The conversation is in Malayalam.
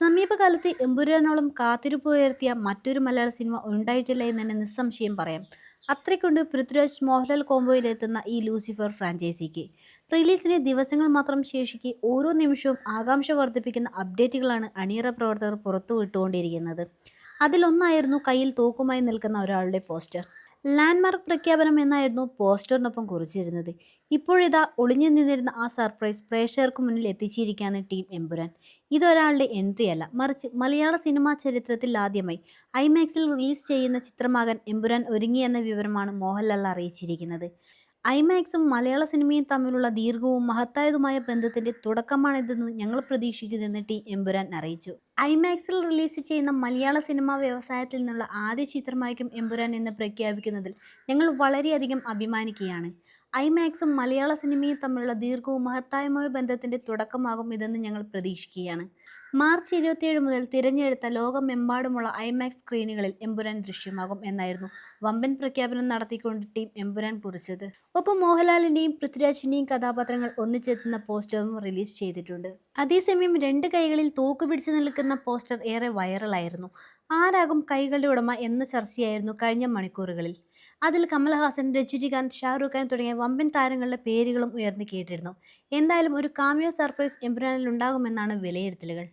സമീപകാലത്ത് എമ്പുരാനോളം കാത്തിരിപ്പ് ഉയർത്തിയ മറ്റൊരു മലയാള സിനിമ ഉണ്ടായിട്ടില്ല എന്ന് തന്നെ നിസ്സംശയം പറയാം. അത്രയ്ക്കുണ്ട് പൃഥ്വിരാജ് മോഹൻലാൽ കോംബോയിലെത്തുന്ന ഈ ലൂസിഫർ ഫ്രാഞ്ചൈസിക്ക്. റിലീസിന് ദിവസങ്ങൾ മാത്രം ശേഷിക്കെ ഓരോ നിമിഷവും ആകാംക്ഷ വർദ്ധിപ്പിക്കുന്ന അപ്ഡേറ്റുകളാണ് അണിയറ പ്രവർത്തകർ പുറത്തുവിട്ടുകൊണ്ടിരിക്കുന്നത്. അതിലൊന്നായിരുന്നു കയ്യിൽ തോക്കുമായി നിൽക്കുന്ന ഒരാളുടെ പോസ്റ്റർ. ലാൻഡ്മാർക്ക് പ്രഖ്യാപനം എന്നായിരുന്നു പോസ്റ്ററിനൊപ്പം കുറിച്ചിരുന്നത്. ഇപ്പോഴിതാ ഒളിഞ്ഞു നിന്നിരുന്ന ആ സർപ്രൈസ് പ്രേക്ഷകർക്ക് മുന്നിൽ എത്തിച്ചിരിക്കുകയാണ് ടീം എമ്പുരാൻ. ഇതൊരാളുടെ എൻട്രി അല്ല മറിച്ച് മലയാള സിനിമാ ചരിത്രത്തിൽ ആദ്യമായി ഐമാക്സിൽ റിലീസ് ചെയ്യുന്ന ചിത്രമാകാൻ എമ്പുരാൻ ഒരുങ്ങിയെന്ന വിവരമാണ് മോഹൻലാൽ അറിയിച്ചിരിക്കുന്നത്. ഐമാക്സും മലയാള സിനിമയും തമ്മിലുള്ള ദീർഘവും മഹത്തായതുമായ ബന്ധത്തിന്റെ തുടക്കമാണിതെന്ന് ഞങ്ങൾ പ്രതീക്ഷിക്കുന്നു ടി എമ്പുരാൻ അറിയിച്ചു. ഐമാക്സിൽ റിലീസ് ചെയ്യുന്ന മലയാള സിനിമാ വ്യവസായത്തിൽ നിന്നുള്ള ആദ്യ ചിത്രമായിരിക്കും എമ്പുരാൻ എന്ന് പ്രഖ്യാപിക്കുന്നതിൽ ഞങ്ങൾ വളരെയധികം അഭിമാനിക്കുകയാണ്. ഐമാക്സും മലയാള സിനിമയും തമ്മിലുള്ള ദീർഘവും മഹത്തായമായ ബന്ധത്തിന്റെ തുടക്കമാകും ഇതെന്ന് ഞങ്ങൾ പ്രതീക്ഷിക്കുകയാണ്. മാർച്ച് ഇരുപത്തിയേഴ് മുതൽ തിരഞ്ഞെടുത്ത ലോകമെമ്പാടുമുള്ള ഐമാക്സ് സ്ക്രീനുകളിൽ എമ്പുരാൻ ദൃശ്യമാകും എന്നായിരുന്നു വമ്പൻ പ്രഖ്യാപനം നടത്തിക്കൊണ്ട് ടീം എമ്പുരാൻ കുറിച്ചത്. ഒപ്പം മോഹൻലാലിന്റെയും പൃഥ്വിരാജിന്റെയും കഥാപാത്രങ്ങൾ ഒന്നിച്ചെത്തുന്ന പോസ്റ്ററും റിലീസ് ചെയ്തിട്ടുണ്ട്. അതേസമയം രണ്ട് കൈകളിൽ തോക്ക് പിടിച്ചു നിൽക്കുന്ന പോസ്റ്റർ ഏറെ വൈറലായിരുന്നു. ആരാകും കൈകളുടെ ഉടമ എന്ന ചർച്ചയായിരുന്നു കഴിഞ്ഞ മണിക്കൂറുകളിൽ. അതിൽ കമൽഹാസൻ രജനികാന്ത് ഷാറൂഖ് ഖാൻ തുടങ്ങിയ വമ്പൻ താരങ്ങളുടെ പേരുകളും ഉയർന്നു കേട്ടിരുന്നു. എന്തായാലും ഒരു കാമിയോ സർപ്രൈസ് എംബ്രാനിൽ ഉണ്ടാകുമെന്നാണ് വിലയിരുത്തലുകൾ.